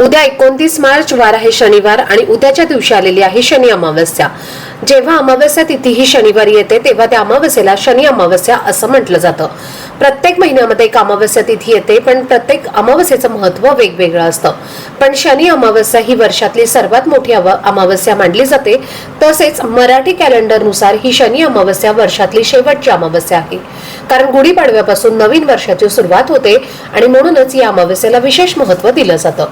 उद्या एकोणतीस मार्च वार आहे शनिवार आणि उद्याच्या दिवशी आलेली आहे शनी अमावस्या. जेव्हा अमावस्या तिथी ही शनिवारी येते तेव्हा त्या अमावस्येला शनी अमावस्या असं म्हटलं जातं. प्रत्येक महिन्यामध्ये एक अमावस्या तिथी येते पण प्रत्येक अमावस्येचं महत्त्व वेगवेगळं असतं. पण शनी अमावस्या ही वर्षातली सर्वात मोठी अमावस्या मानली जाते. तसेच मराठी कॅलेंडरनुसार ही शनी अमावस्या वर्षातली शेवटची अमावस्या आहे. कारण गुढीपाडव्यापासून नवीन वर्षाची सुरुवात होते आणि म्हणूनच या अमावस्येला विशेष महत्त्व दिलं जातं.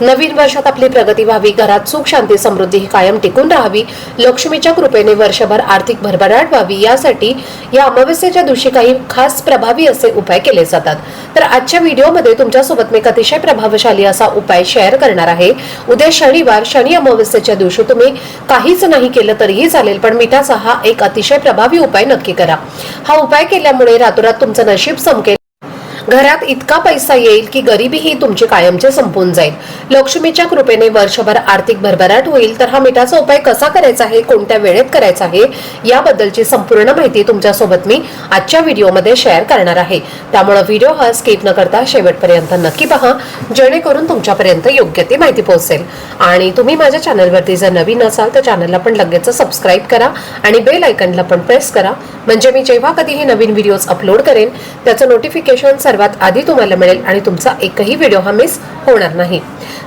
नवीन वर्षात आपली प्रगती व्हावी घरात सुख शांती समृद्धी ही कायम टिकून राहावी लक्ष्मीच्या कृपेने वर्षभर आर्थिक भरभराट व्हावी यासाठी या अमावस्येच्या दिवशी काही खास प्रभावी असे उपाय केले जातात. तर आजच्या व्हिडिओमध्ये तुमच्यासोबत मी एक अतिशय प्रभावशाली असा उपाय शेअर करणार आहे. उद्या शनिवार शनी अमावस्येच्या दिवशी तुम्ही काहीच नाही केलं तरीही चालेल पण मिठाचा हा एक अतिशय प्रभावी उपाय नक्की करा. हा उपाय केल्यामुळे रातोरात तुमचं नशीब समकेल घरात इतका पैसा येईल की गरिबी ही तुमची कायमची संपून जाईल. लक्ष्मीच्या कृपेने वर्षभर आर्थिक भरभराट होईल तर हा मिठाचा उपाय कसा करायचा आहे कोणत्या वेळेत करायचा आहे याबद्दलची संपूर्ण माहिती तुमच्यासोबत मी आजच्या व्हिडिओमध्ये शेअर करणार आहे. त्यामुळे व्हिडिओ हा स्किप न करता शेवटपर्यंत नक्की पहा जेणेकरून तुमच्यापर्यंत योग्य ती माहिती पोहोचेल. आणि तुम्ही माझ्या चॅनलवरती जर नवीन असाल तर चॅनलला पण लगेच सबस्क्राईब करा आणि बेल आयकनला पण प्रेस करा. म्हणजे मी जेव्हा कधीही नवीन व्हिडिओज अपलोड करेन त्याचं नोटिफिकेशन सर्वात आधी तुम्हाला मिळेल आणि तुमचा एकही व्हिडिओ हा मिस होणार नाही.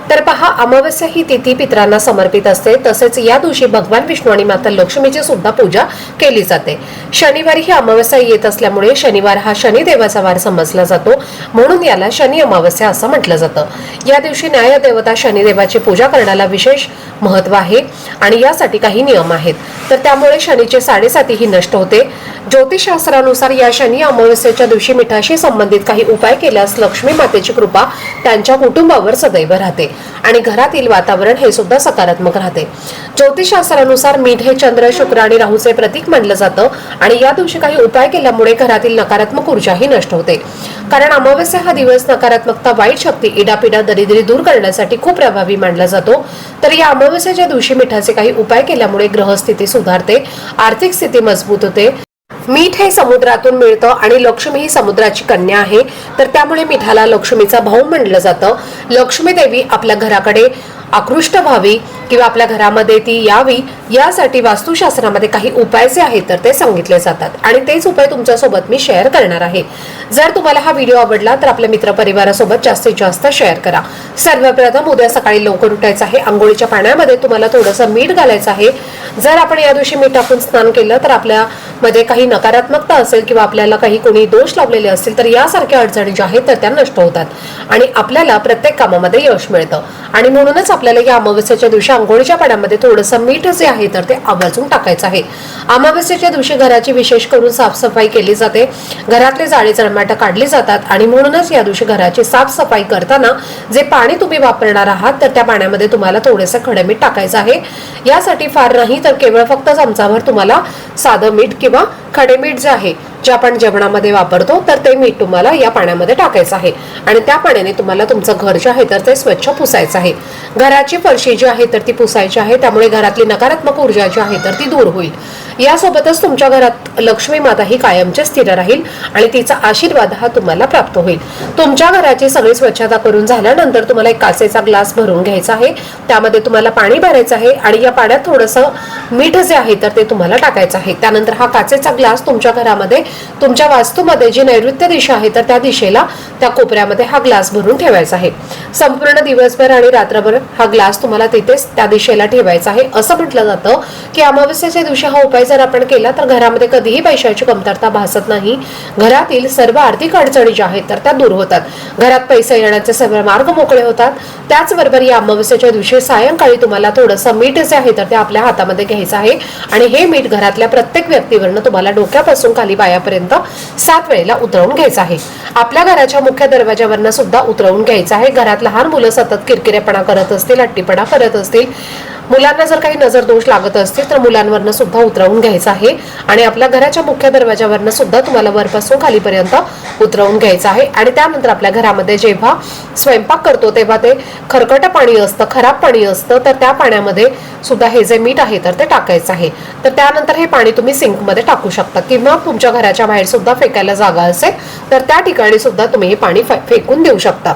तर पहा अमावस्या ही तिथी पित्रांना समर्पित असते. तसेच या दिवशी भगवान विष्णू आणि माता लक्ष्मीची सुद्धा पूजा केली जाते. शनिवारी ही अमावस्या येत असल्यामुळे शनिवार हा शनिदेवाचा वार समजला जातो. म्हणून याला शनी अमावस्या असं म्हटलं जातं. या दिवशी न्यायदेवता शनिदेवाची पूजा करण्याला विशेष महत्त्व आहे आणि यासाठी काही नियम आहेत. तर त्यामुळे शनीचे साडेसाती ही नष्ट होते. ज्योतिषशास्त्रानुसार या शनी अमावस्येच्या दिवशी मिठाशी संबंधित काही उपाय केल्यास लक्ष्मी मातेची कृपा त्यांच्या कुटुंबावर सदैव राहते. आणि घरातील वातावरण हे सुद्धा सकारात्मक राहते. ज्योतिषशास्त्रानुसार मीठ हे चंद्र शुक्र आणि राहूचे प्रतीक मानलं जातं आणि या दिवशी काही उपाय केल्यामुळे घरातील नकारात्मक ऊर्जाही नष्ट होते. कारण अमावस्या हा दिवस नकारात्मकता वाईट शक्ती इडापिडा दरिद्री दूर करण्यासाठी खूप प्रभावी मानला जातो. तर या अमावस्याच्या दिवशी मिठाचे काही उपाय केल्यामुळे ग्रहस्थिती सुधारते आर्थिक स्थिती मजबूत होते. मीठ हे समुद्रातून मिळतं आणि लक्ष्मी ही समुद्राची कन्या आहे. तर त्यामुळे मिठाला लक्ष्मीचा भाऊ म्हणलं जातं. लक्ष्मी देवी आपल्या घराकडे आकृष्ट व्हावी किंवा आपल्या घरामध्ये ती यावी यासाठी वास्तुशास्त्रामध्ये काही उपाय जे आहेत तर ते सांगितले जातात. आणि तेच उपाय तुमच्यासोबत मी शेअर करणार आहे. जर तुम्हाला हा व्हिडिओ आवडला तर आपल्या मित्रपरिवारासोबत जास्तीत जास्त शेअर करा. सर्वप्रथम उद्या सकाळी लवकर उठायचं आहे. आंघोळीच्या पाण्यामध्ये तुम्हाला थोडंसं मीठ घालायचं आहे. जर आपण या दिवशी मीठ टाकून स्नान केलं तर आपल्या मध्ये काही नकारात्मकता असेल किंवा आपल्याला काही कोणी दोष लावलेले असतील तर यासारख्या अडचणी ज्या आहेत तर त्या नष्ट होतात. आणि आपल्याला प्रत्येक कामामध्ये यश मिळतं. आणि म्हणूनच आपल्याला या अमावस्याच्या दिवशी आंघोळीच्या पाण्यामध्ये थोडंसं मीठ जे आहे तर ते आवर्जून टाकायचं आहे. अमावस्येच्या दिवशी घराची विशेष करून साफसफाई केली जाते. घरातले जाळे जळमाट काढली जातात आणि म्हणूनच या दिवशी घराची साफसफाई करताना जे पाणी तुम्ही वापरणार आहात तर त्या पाण्यामध्ये तुम्हाला थोडंसं खडे मीठ टाकायचं आहे. यासाठी फार नाही तर केवळ फक्त चमचाभर तुम्हाला साधं मीठ किंवा खडे मीठ जे आहे जे आपण जेवणामध्ये वापरतो तर ते मीठ तुम्हाला या पाण्यामध्ये टाकायचं आहे. आणि त्या पाण्याने तुम्हाला तुमचं घर जे आहे तर ते स्वच्छ पुसायचं आहे. घराची फरशी जी आहे तर ती पुसायची आहे. त्यामुळे घरातली नकारात्मक ऊर्जा जी आहे तर ती दूर होईल. यासोबतच तुमच्या घरात लक्ष्मी माता ही कायमची स्थिर राहील आणि तिचा आशीर्वाद हा तुम्हाला प्राप्त होईल. तुमच्या घराची सगळी स्वच्छता करून झाल्यानंतर तुम्हाला एक काचेचा ग्लास भरून घ्यायचा आहे. त्यामध्ये तुम्हाला पाणी भरायचं आहे आणि या पाण्यात थोडंसं मीठ जे आहे तर ते तुम्हाला टाकायचं आहे. त्यानंतर हा काचेचा ग्लास तुमच्या घरामध्ये तुमच्या वास्तूमध्ये जी नैऋत्य दिशा आहे तर त्या दिशेला त्या कोपऱ्यामध्ये हा ग्लास भरून ठेवायचा आहे. संपूर्ण दिवसभर आणि रात्रभर हा ग्लास तुम्हाला तिथेच त्या दिशेला ठेवायचा आहे. असं म्हटलं जातं की अमावस्येच्या दिवशी हा उपाय जर आपण केला तर घरामध्ये कधीही पैशाची कमतरता भासत नाही. घरातील सर्व आर्थिक अडचणी ज्या आहेत तर त्या दूर होतात. घरात पैसे येण्याचे सर्व मार्ग मोकळे होतात. त्याचबरोबर या अमावस्येच्या दिवशी सायंकाळी तुम्हाला थोडंसं मीठ जे आहे तर ते आपल्या हातामध्ये घ्यायचं आहे. आणि हे मीठ घरातल्या प्रत्येक व्यक्तीवरनं तुम्हाला डोक्यापासून खाली पायापर्यंत सात वेळेला उतरवून घ्यायचं आहे. आपल्या घराच्या मुख्य दरवाजावरनं सुद्धा उतरवून घ्यायचं आहे. घरात लहान मुलं सतत किरकिरेपणा करत असतील हट्टीपणा करत असतील. मुलांना जर काही नजर दोष लागत असतील तर मुलांवरनं सुद्धा उतरवून घ्यायचं आहे. आणि आपल्या घराच्या मुख्य दरवाजावरनं सुद्धा तुम्हाला वरपासून खालीपर्यंत उतरवून घ्यायचं आहे. आणि त्यानंतर आपल्या घरामध्ये जेव्हा स्वयंपाक करतो तेव्हा ते खरकट पाणी असतं खराब पाणी असतं तर त्या पाण्यामध्ये सुद्धा हे जे मीठ आहे तर ते टाकायचं आहे. तर त्यानंतर हे पाणी तुम्ही सिंकमध्ये टाकू शकता किंवा तुमच्या घराच्या बाहेर सुद्धा फेकायला जागा असेल तर त्या ठिकाणी सुद्धा तुम्ही हे पाणी फेकून देऊ शकता.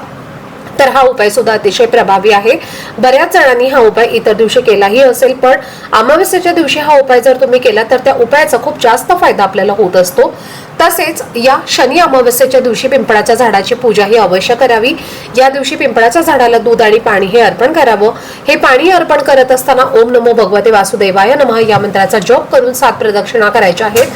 तर हा उपाय सुद्धा अतिशय प्रभावी आहे. बऱ्याच जणांनी हा उपाय इतर दिवशी केलाही असेल पण अमावस्येच्या दिवशी हा उपाय जर तुम्ही केला तर त्या उपायाचा खूप जास्त फायदा आपल्याला होत असतो. तसेच या शनी अमावस्येच्या दिवशी पिंपळाच्या झाडाची पूजा ही अवश्य करावी. या दिवशी पिंपळाच्या झाडाला दूध आणि पाणी हे अर्पण करावं. हे पाणी अर्पण करत असताना ओम नमो भगवते वासुदेवाय नमः या मंत्राचा जप करून सात प्रदक्षिणा करायच्या आहेत.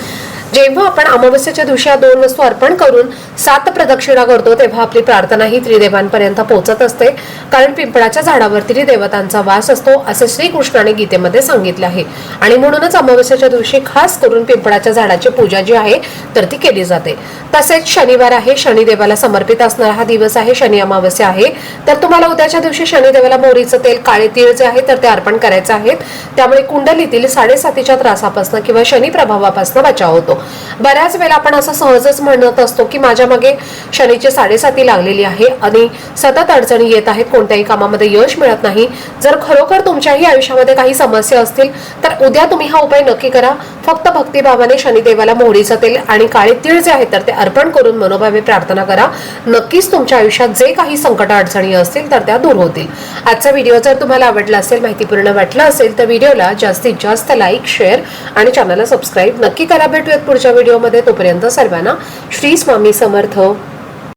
जेव्हा आपण अमावस्येच्या दिवशी या दोन वस्तू अर्पण करून सात प्रदक्षिणा करतो तेव्हा आपली प्रार्थना ही त्रिदेवांपर्यंत पोहोचत असते. कारण पिंपळाच्या झाडावर त्रिदेवतांचा वास असतो असे श्रीकृष्णाने गीतेमध्ये सांगितले आहे. आणि म्हणूनच अमावस्येच्या दिवशी खास करून पिंपळाच्या झाडाची पूजा जी आहे तर ती केली जाते. तसेच शनिवार आहे शनिदेवाला समर्पित असणारा हा दिवस आहे शनी अमावस्या आहे. तर तुम्हाला उद्याच्या दिवशी शनिदेवाला मोहरीचं तेल काळे तीळ जे आहे तर ते अर्पण करायचे आहेत. त्यामुळे कुंडलीतील साडेसातीच्या त्रासापासून किंवा शनी प्रभावापासून बचाव होतो. बऱ्याच वेळेला आपण असं सहजच म्हणत असतो की माझ्या मागे शनीची साडेसाती लागलेली आहे आणि सतत अडचणी येत आहेत. कोणत्याही कामामध्ये यश मिळत नाही. जर खरोखर तुमच्याही आयुष्यामध्ये काही समस्या असतील तर उद्या तुम्ही हा उपाय नक्की करा. फक्त भक्तिभावाने शनिदेवाला मोहरीचं तेल आणि काळे तीळ जे आहेत तर ते अर्पण करून मनोभावे प्रार्थना करा. नक्कीच तुमच्या आयुष्यात जे काही संकट अडचणी असतील तर त्या दूर होतील. आजचा व्हिडिओ जर तुम्हाला आवडला असेल माहितीपूर्ण वाटला असेल तर व्हिडिओला जास्तीत जास्त लाईक शेअर आणि चॅनलला सबस्क्राईब नक्की करा. भेटूयात पुढच्या व्हिडिओमध्ये. तोपर्यंत सर्वांना श्री स्वामी समर्थ